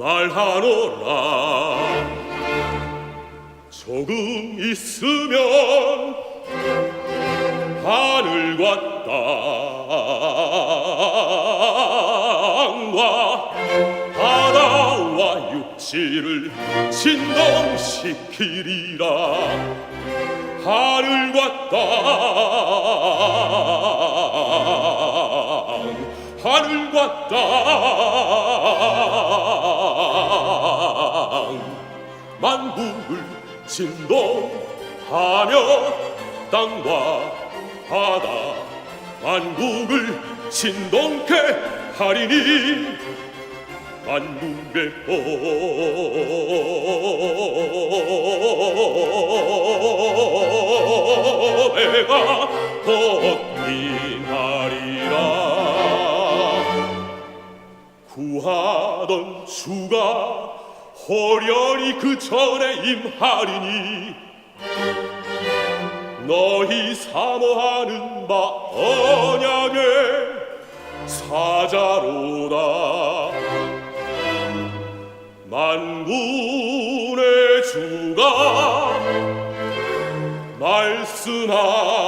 말하노라. 조금 있으면 하늘과 땅과 바다와 육지를 진동시키리라. 하늘과 땅 하늘과 땅 만국을 진동하며 땅과 바다 만국을 진동케 하리니 만국의 어배가 걷민하리라. 구하던 주가 호련히 그 전에 임하리니. 너희 사모하는 바 언약의 사자로다. 만군의 주가 말씀하셨다